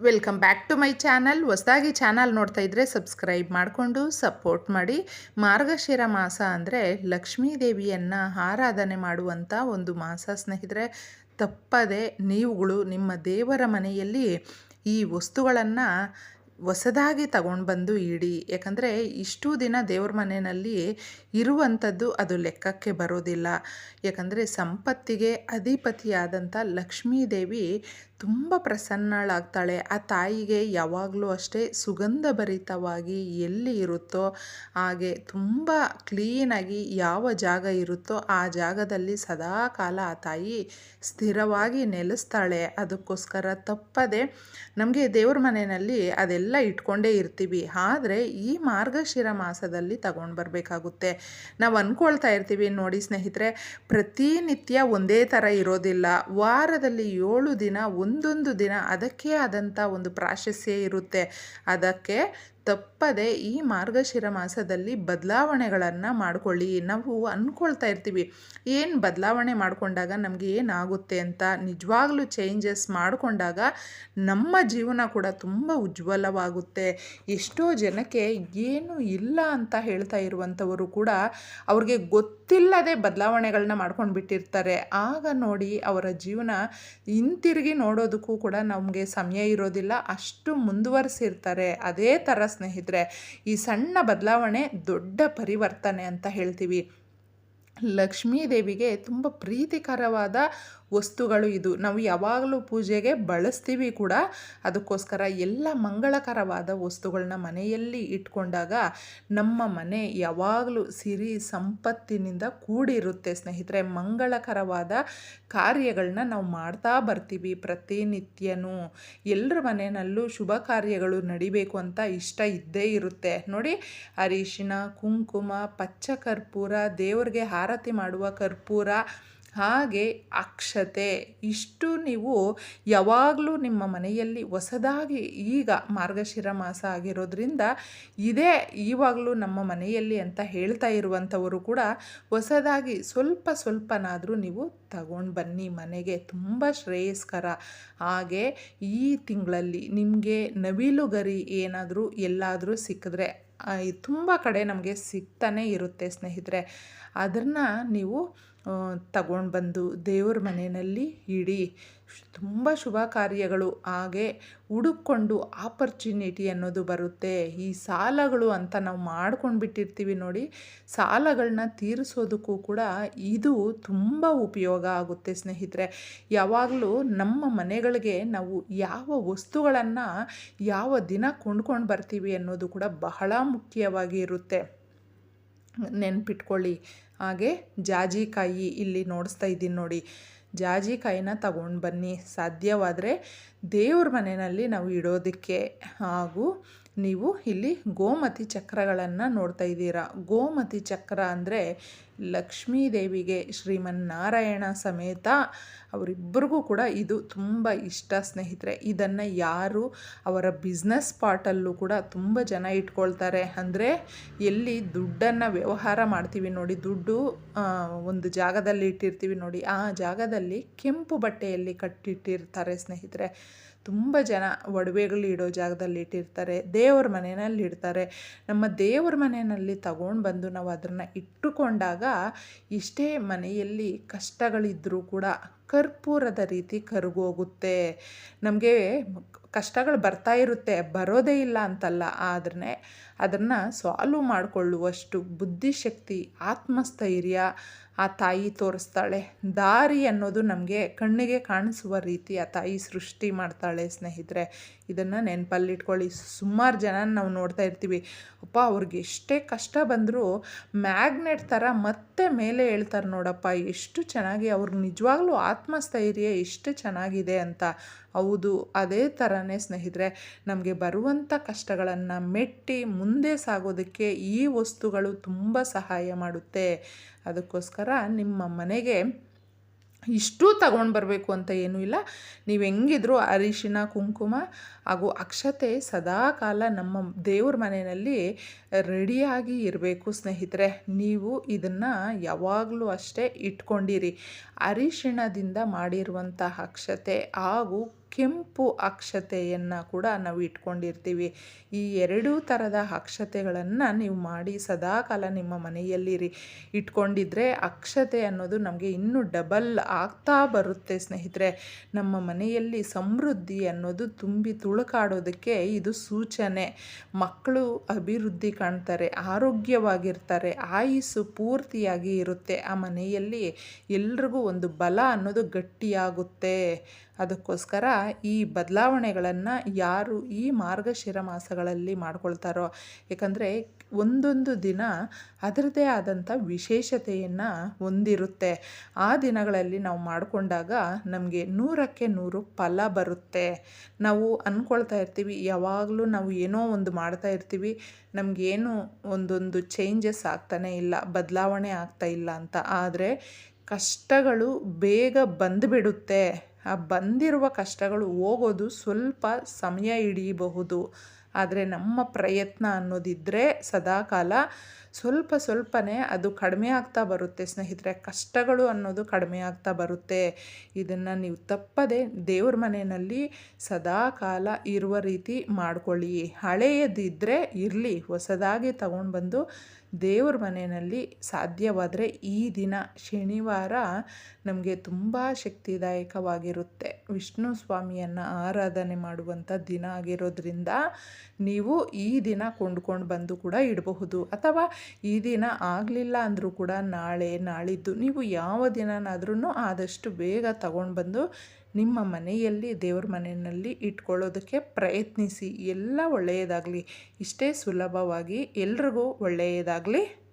Welcome back to my channel ಹೊಸದಾಗಿ channel ನೋಡ್ತಾ ಇದ್ದರೆ ಸಬ್ಸ್ಕ್ರೈಬ್ ಮಾಡಿಕೊಂಡು ಸಪೋರ್ಟ್ ಮಾಡಿ. ಮಾರ್ಗಶಿರ ಮಾಸ ಅಂದರೆ ಲಕ್ಷ್ಮೀ ದೇವಿಯನ್ನು ಆರಾಧನೆ ಮಾಡುವಂಥ ಒಂದು ಮಾಸ ಸ್ನೇಹಿತರೆ. ತಪ್ಪದೆ ನೀವುಗಳು ನಿಮ್ಮ ದೇವರ ಮನೆಯಲ್ಲಿ ಈ ವಸ್ತುಗಳನ್ನು ಹೊಸದಾಗಿ ತಗೊಂಡು ಬಂದು ಇಡಿ. ಯಾಕಂದರೆ ಇಷ್ಟು ದಿನ ದೇವ್ರ ಮನೆಯಲ್ಲಿ ಇರುವಂಥದ್ದು ಅದು ಲೆಕ್ಕಕ್ಕೆ ಬರೋದಿಲ್ಲ. ಯಾಕಂದರೆ ಸಂಪತ್ತಿಗೆ ಅಧಿಪತಿಯಾದಂಥ ಲಕ್ಷ್ಮೀ ದೇವಿ ತುಂಬ ಪ್ರಸನ್ನಳಾಗ್ತಾಳೆ. ಆ ತಾಯಿಗೆ ಯಾವಾಗಲೂ ಅಷ್ಟೇ ಸುಗಂಧಭರಿತವಾಗಿ ಎಲ್ಲಿ ಇರುತ್ತೋ ಹಾಗೆ ತುಂಬ ಕ್ಲೀನಾಗಿ ಯಾವ ಜಾಗ ಇರುತ್ತೋ ಆ ಜಾಗದಲ್ಲಿ ಸದಾ ಕಾಲ ಆ ತಾಯಿ ಸ್ಥಿರವಾಗಿ ನೆಲೆಸ್ತಾಳೆ. ಅದಕ್ಕೋಸ್ಕರ ತಪ್ಪದೆ ನಮಗೆ ದೇವ್ರ ಮನೆಯಲ್ಲಿ ಅದೆಲ್ಲ ಇಟ್ಕೊಂಡೇ ಇರ್ತೀವಿ. ಆದರೆ ಈ ಮಾರ್ಗಶಿರ ಮಾಸದಲ್ಲಿ ತಗೊಂಡು ಬರಬೇಕಾಗುತ್ತೆ. ನಾವು ಅಂದ್ಕೊಳ್ತಾ ಇರ್ತೀವಿ, ನೋಡಿ ಸ್ನೇಹಿತರೆ, ಪ್ರತಿನಿತ್ಯ ಒಂದೇ ಥರ ಇರೋದಿಲ್ಲ. ವಾರದಲ್ಲಿ ಏಳು ದಿನ, ಒಂದೊಂದು ದಿನ ಅದಕ್ಕೆ ಆದಂಥ ಒಂದು ಪ್ರಾಶಸ್ತ್ಯ ಇರುತ್ತೆ. ಅದಕ್ಕೆ ತಪ್ಪದೆ ಈ ಮಾರ್ಗಶಿರ ಮಾಸದಲ್ಲಿ ಬದಲಾವಣೆಗಳನ್ನು ಮಾಡಿಕೊಳ್ಳಿ. ನಾವು ಅಂದ್ಕೊಳ್ತಾ ಇರ್ತೀವಿ, ಏನು ಬದಲಾವಣೆ ಮಾಡಿಕೊಂಡಾಗ ನಮಗೆ ಏನಾಗುತ್ತೆ ಅಂತ. ನಿಜವಾಗ್ಲೂ ಚೇಂಜಸ್ ಮಾಡಿಕೊಂಡಾಗ ನಮ್ಮ ಜೀವನ ಕೂಡ ತುಂಬ ಉಜ್ವಲವಾಗುತ್ತೆ. ಎಷ್ಟೋ ಜನಕ್ಕೆ ಏನು ಇಲ್ಲ ಅಂತ ಹೇಳ್ತಾ ಇರುವಂಥವರು ಕೂಡ ಅವ್ರಿಗೆ ಗೊತ್ತಿಲ್ಲದೆ ಬದಲಾವಣೆಗಳನ್ನ ಮಾಡ್ಕೊಂಡು ಬಿಟ್ಟಿರ್ತಾರೆ. ಆಗ ನೋಡಿ ಅವರ ಜೀವನ ಹಿಂತಿರುಗಿ ನೋಡೋದಕ್ಕೂ ಕೂಡ ನಮಗೆ ಸಮಯ ಇರೋದಿಲ್ಲ. ಅಷ್ಟು ಮುಂದುವರಿಸಿರ್ತಾರೆ. ಅದೇ ಥರ ಸ್ನೇಹಿತರೆ, ಈ ಸಣ್ಣ ಬದಲಾವಣೆ ದೊಡ್ಡ ಪರಿವರ್ತನೆ ಅಂತ ಹೇಳ್ತೀವಿ. ಲಕ್ಷ್ಮೀ ದೇವಿಗೆ ತುಂಬ ಪ್ರೀತಿಕರವಾದ ವಸ್ತುಗಳು ಇದು. ನಾವು ಯಾವಾಗಲೂ ಪೂಜೆಗೆ ಬಳಸ್ತೀವಿ ಕೂಡ. ಅದಕ್ಕೋಸ್ಕರ ಎಲ್ಲ ಮಂಗಳಕರವಾದ ವಸ್ತುಗಳನ್ನ ಮನೆಯಲ್ಲಿ ಇಟ್ಕೊಂಡಾಗ ನಮ್ಮ ಮನೆ ಯಾವಾಗಲೂ ಸಿರಿ ಸಂಪತ್ತಿನಿಂದ ಕೂಡಿರುತ್ತೆ ಸ್ನೇಹಿತರೆ. ಮಂಗಳಕರವಾದ ಕಾರ್ಯಗಳನ್ನ ನಾವು ಮಾಡ್ತಾ ಬರ್ತೀವಿ ಪ್ರತಿನಿತ್ಯನೂ. ಎಲ್ಲರ ಮನೆಯಲ್ಲೂ ಶುಭ ಕಾರ್ಯಗಳು ನಡಿಬೇಕು ಅಂತ ಇಷ್ಟ ಇದ್ದೇ ಇರುತ್ತೆ. ನೋಡಿ ಅರಿಶಿನ ಕುಂಕುಮ ಪಚ್ಚ ಕರ್ಪೂರ ದೇವ್ರಿಗೆ ಆರತಿ ಮಾಡುವ ಕರ್ಪೂರ ಹಾಗೆ ಅಕ್ಷತೆ. ಇಷ್ಟು ನೀವು ಯಾವಾಗಲೂ ನಿಮ್ಮ ಮನೆಯಲ್ಲಿ ಹೊಸದಾಗಿ ಈಗ ಮಾರ್ಗಶಿರ ಮಾಸ ಆಗಿರೋದ್ರಿಂದ ಇದೇ ಇವಾಗಲೂ ನಮ್ಮ ಮನೆಯಲ್ಲಿ ಅಂತ ಹೇಳ್ತಾ ಇರುವಂಥವರು ಕೂಡ ಹೊಸದಾಗಿ ಸ್ವಲ್ಪ ಸ್ವಲ್ಪನಾದರೂ ನೀವು ತಗೊಂಡು ಬನ್ನಿ ಮನೆಗೆ. ತುಂಬ ಶ್ರೇಯಸ್ಕರ. ಹಾಗೆ ಈ ತಿಂಗಳಲ್ಲಿ ನಿಮಗೆ ನವಿಲು ಗರಿ ಏನಾದರೂ ಎಲ್ಲಾದರೂ ಸಿಕ್ಕಿದ್ರೆ ತುಂಬ ಕಡೆ ನಮಗೆ ಸಿಗ್ತಾನೆ ಇರುತ್ತೆ ಸ್ನೇಹಿತರೆ. ಅದನ್ನು ನೀವು ತಗೊಂಡು ಬಂದು ದೇವ್ರ ಮನೆಯಲ್ಲಿ ಇಡಿ. ತುಂಬ ಶುಭ ಕಾರ್ಯಗಳು. ಹಾಗೆ ಹುಡುಕೊಂಡು ಆಪರ್ಚುನಿಟಿ ಅನ್ನೋದು ಬರುತ್ತೆ. ಈ ಸಾಲಗಳು ಅಂತ ನಾವು ಮಾಡ್ಕೊಂಡು ಬಿಟ್ಟಿರ್ತೀವಿ ನೋಡಿ ಸಾಲಗಳನ್ನ ತೀರಿಸೋದಕ್ಕೂ ಕೂಡ ಇದು ತುಂಬ ಉಪಯೋಗ ಆಗುತ್ತೆ ಸ್ನೇಹಿತರೆ. ಯಾವಾಗಲೂ ನಮ್ಮ ಮನೆಗಳಿಗೆ ನಾವು ಯಾವ ವಸ್ತುಗಳನ್ನು ಯಾವ ದಿನ ಕೊಂಡ್ಕೊಂಡು ಬರ್ತೀವಿ ಅನ್ನೋದು ಕೂಡ ಬಹಳ ಮುಖ್ಯವಾಗಿ ಇರುತ್ತೆ. ನೆನ್ಪಿಟ್ಕೊಳ್ಳಿ. ಹಾಗೆ ಜಾಜಿಕಾಯಿ ಇಲ್ಲಿ ನೋಡಿಸ್ತಾ ಇದ್ದೀನಿ ನೋಡಿ. ಜಾಜಿಕಾಯಿನ ತಗೊಂಡು ಬನ್ನಿ. ಸಾಧ್ಯವಾದರೆ ದೇವ್ರ ಮನೆಯಲ್ಲಿ ನಾವು ಇಡೋದಕ್ಕೆ ಹಾಗೂ ನೀವು ಇಲ್ಲಿ ಗೋಮತಿ ಚಕ್ರಗಳನ್ನು ನೋಡ್ತಾ ಇದ್ದೀರಾ. ಗೋಮತಿ ಚಕ್ರ ಅಂದರೆ ಲಕ್ಷ್ಮೀ ದೇವಿಗೆ ಶ್ರೀಮನ್ನಾರಾಯಣ ಸಮೇತ ಅವರಿಬ್ಬರಿಗೂ ಕೂಡ ಇದು ತುಂಬ ಇಷ್ಟ ಸ್ನೇಹಿತರೆ. ಇದನ್ನು ಯಾರು ಅವರ ಬಿಸ್ನೆಸ್ ಪಾರ್ಟಲ್ಲೂ ಕೂಡ ತುಂಬ ಜನ ಇಟ್ಕೊಳ್ತಾರೆ. ಅಂದರೆ ಎಲ್ಲಿ ದುಡ್ಡನ್ನು ವ್ಯವಹಾರ ಮಾಡ್ತೀವಿ ನೋಡಿ, ದುಡ್ಡು ಒಂದು ಜಾಗದಲ್ಲಿ ಇಟ್ಟಿರ್ತೀವಿ ನೋಡಿ, ಆ ಜಾಗದಲ್ಲಿ ಕೆಂಪು ಬಟ್ಟೆಯಲ್ಲಿ ಕಟ್ಟಿಟ್ಟಿರ್ತಾರೆ ಸ್ನೇಹಿತರೆ. ತುಂಬ ಜನ ಒಡವೆಗಳು ಇಡೋ ಜಾಗದಲ್ಲಿ ಇಟ್ಟಿರ್ತಾರೆ, ದೇವ್ರ ಮನೆಯಲ್ಲಿ ಇಡ್ತಾರೆ. ನಮ್ಮ ದೇವ್ರ ಮನೆಯಲ್ಲಿ ತಗೊಂಡು ಬಂದು ನಾವು ಅದನ್ನು ಇಟ್ಟುಕೊಂಡಾಗ ಇಷ್ಟೇ ಮನೆಯಲ್ಲಿ ಕಷ್ಟಗಳಿದ್ದರೂ ಕೂಡ ಕರ್ಪೂರದ ರೀತಿ ಕರಗೋಗುತ್ತೆ. ನಮಗೆ ಕಷ್ಟಗಳು ಬರ್ತಾ ಇರುತ್ತೆ, ಬರೋದೇ ಇಲ್ಲ ಅಂತಲ್ಲ. ಆದ್ರೆ ಅದನ್ನು ಸಾಲ್ವ್ ಮಾಡಿಕೊಳ್ಳುವಷ್ಟು ಬುದ್ಧಿಶಕ್ತಿ, ಆತ್ಮಸ್ಥೈರ್ಯ ಆ ತಾಯಿ ತೋರಿಸ್ತಾಳೆ. ದಾರಿ ಅನ್ನೋದು ನಮಗೆ ಕಣ್ಣಿಗೆ ಕಾಣಿಸುವ ರೀತಿ ಆ ತಾಯಿ ಸೃಷ್ಟಿ ಮಾಡ್ತಾಳೆ ಸ್ನೇಹಿತರೆ. ಇದನ್ನು ನೆನಪಲ್ಲಿಟ್ಕೊಳ್ಳಿ. ಸುಮಾರು ಜನ ನಾವು ನೋಡ್ತಾ ಇರ್ತೀವಿ. ಅಪ್ಪ, ಅವ್ರಿಗೆ ಎಷ್ಟೇ ಕಷ್ಟ ಬಂದರೂ ಮ್ಯಾಗ್ನೆಟ್ ಥರ ಮತ್ತೆ ಮೇಲೆ ಹೇಳ್ತಾರೆ ನೋಡಪ್ಪ. ಎಷ್ಟು ಚೆನ್ನಾಗಿ ಅವ್ರಿಗೆ ನಿಜವಾಗ್ಲೂ ಆತ್ಮಸ್ಥೈರ್ಯ ಎಷ್ಟು ಚೆನ್ನಾಗಿದೆ ಅಂತ. ಹೌದು, ಅದೇ ಥರನೇ ಸ್ನೇಹಿತರೆ, ನಮಗೆ ಬರುವಂಥ ಕಷ್ಟಗಳನ್ನು ಮೆಟ್ಟಿ ಮುಂದೆ ಸಾಗೋದಕ್ಕೆ ಈ ವಸ್ತುಗಳು ತುಂಬ ಸಹಾಯ ಮಾಡುತ್ತೆ. ಅದಕ್ಕೋಸ್ಕರ ನಿಮ್ಮ ಮನೆಗೆ ಇಷ್ಟು ತಗೊಂಡು ಬರಬೇಕು ಅಂತ ಏನೂ ಇಲ್ಲ. ನೀವು ಹೆಂಗಿದ್ರು ಅರಿಶಿನ, ಕುಂಕುಮ ಹಾಗೂ ಅಕ್ಷತೆ ಸದಾಕಾಲ ನಮ್ಮ ದೇವ್ರ ಮನೆಯಲ್ಲಿ ರೆಡಿಯಾಗಿ ಇರಬೇಕು ಸ್ನೇಹಿತರೆ. ನೀವು ಇದನ್ನು ಯಾವಾಗಲೂ ಅಷ್ಟೇ ಇಟ್ಕೊಂಡಿರಿ. ಅರಿಶಿಣದಿಂದ ಮಾಡಿರುವಂಥ ಅಕ್ಷತೆ ಹಾಗೂ ಕೆಂಪು ಅಕ್ಷತೆಯನ್ನು ಕೂಡ ನಾವು ಇಟ್ಕೊಂಡಿರ್ತೀವಿ. ಈ ಎರಡೂ ಥರದ ಅಕ್ಷತೆಗಳನ್ನು ನೀವು ಮಾಡಿ ಸದಾಕಾಲ ನಿಮ್ಮ ಮನೆಯಲ್ಲಿರಿ. ಇಟ್ಕೊಂಡಿದ್ರೆ ಅಕ್ಷತೆ ಅನ್ನೋದು ನಮಗೆ ಇನ್ನೂ ಡಬಲ್ ಆಗ್ತಾ ಬರುತ್ತೆ ಸ್ನೇಹಿತರೆ. ನಮ್ಮ ಮನೆಯಲ್ಲಿ ಸಮೃದ್ಧಿ ಅನ್ನೋದು ತುಂಬಿ ತುಳುಕಾಡೋದಕ್ಕೆ ಇದು ಸೂಚನೆ. ಮಕ್ಕಳು ಅಭಿವೃದ್ಧಿ ಕಾಣ್ತಾರೆ, ಆರೋಗ್ಯವಾಗಿರ್ತಾರೆ, ಆಯುಸ್ಸು ಪೂರ್ತಿಯಾಗಿ ಇರುತ್ತೆ. ಆ ಮನೆಯಲ್ಲಿ ಎಲ್ರಿಗೂ ಒಂದು ಬಲ ಅನ್ನೋದು ಗಟ್ಟಿಯಾಗುತ್ತೆ. ಅದಕ್ಕೋಸ್ಕರ ಈ ಬದಲಾವಣೆಗಳನ್ನು ಯಾರು ಈ ಮಾರ್ಗಶಿರ ಮಾಸಗಳಲ್ಲಿ ಮಾಡ್ಕೊಳ್ತಾರೋ, ಏಕೆಂದರೆ ಒಂದೊಂದು ದಿನ ಅದರದೇ ಆದಂಥ ವಿಶೇಷತೆಯನ್ನು ಹೊಂದಿರುತ್ತೆ. ಆ ದಿನಗಳಲ್ಲಿ ನಾವು ಮಾಡಿಕೊಂಡಾಗ ನಮಗೆ ನೂರಕ್ಕೆ ನೂರು ಫಲ ಬರುತ್ತೆ. ನಾವು ಅಂದ್ಕೊಳ್ತಾ ಇರ್ತೀವಿ, ಯಾವಾಗಲೂ ನಾವು ಏನೋ ಒಂದು ಮಾಡ್ತಾ ಇರ್ತೀವಿ ನಮಗೇನು ಒಂದೊಂದು ಚೇಂಜಸ್ ಆಗ್ತಾನೇ ಇಲ್ಲ, ಬದಲಾವಣೆ ಆಗ್ತಾ ಇಲ್ಲ ಅಂತ. ಆದರೆ ಕಷ್ಟಗಳು ಬೇಗ ಬಂದುಬಿಡುತ್ತೆ. ಆ ಬಂದಿರುವ ಕಷ್ಟಗಳು ಹೋಗೋದು ಸ್ವಲ್ಪ ಸಮಯ ಹಿಡಿಯಬಹುದು. ಆದರೆ ನಮ್ಮ ಪ್ರಯತ್ನ ಅನ್ನೋದಿದ್ದರೆ ಸದಾಕಾಲ ಸ್ವಲ್ಪ ಸ್ವಲ್ಪನೇ ಅದು ಕಡಿಮೆ ಆಗ್ತಾ ಬರುತ್ತೆ ಸ್ನೇಹಿತರೆ. ಕಷ್ಟಗಳು ಅನ್ನೋದು ಕಡಿಮೆ ಆಗ್ತಾ ಬರುತ್ತೆ. ಇದನ್ನು ನೀವು ತಪ್ಪದೆ ದೇವ್ರ ಮನೆಯಲ್ಲಿ ಸದಾಕಾಲ ಇರುವ ರೀತಿ ಮಾಡ್ಕೊಳ್ಳಿ. ಹಳೆಯದಿದ್ದರೆ ಇರಲಿ, ಹೊಸದಾಗಿ ತಗೊಂಡು ಬಂದು ದೇವ್ರ ಮನೆಯಲ್ಲಿ ಸಾಧ್ಯವಾದರೆ ಈ ದಿನ ಶನಿವಾರ ನಮಗೆ ತುಂಬ ಶಕ್ತಿದಾಯಕವಾಗಿರುತ್ತೆ. ವಿಷ್ಣು ಸ್ವಾಮಿಯನ್ನು ಆರಾಧನೆ ಮಾಡುವಂಥ ದಿನ ಆಗಿರೋದ್ರಿಂದ ನೀವು ಈ ದಿನ ಕೊಂಡ್ಕೊಂಡು ಬಂದು ಕೂಡ ಇಡಬಹುದು. ಅಥವಾ ಈ ದಿನ ಆಗಲಿಲ್ಲ ಅಂದರೂ ಕೂಡ ನಾಳೆ, ನಾಳಿದ್ದು ನೀವು ಯಾವ ದಿನನಾದ್ರೂ ಆದಷ್ಟು ಬೇಗ ತಗೊಂಡು ಬಂದು ನಿಮ್ಮ ಮನೆಯಲ್ಲಿ, ದೇವ್ರ ಮನೆಯಲ್ಲಿ ಇಟ್ಕೊಳ್ಳೋದಕ್ಕೆ ಪ್ರಯತ್ನಿಸಿ. ಎಲ್ಲ ಒಳ್ಳೆಯದಾಗಲಿ. ಇಷ್ಟೇ ಸುಲಭವಾಗಿ ಎಲ್ರಿಗೂ ಒಳ್ಳೆಯದಾಗಲಿ.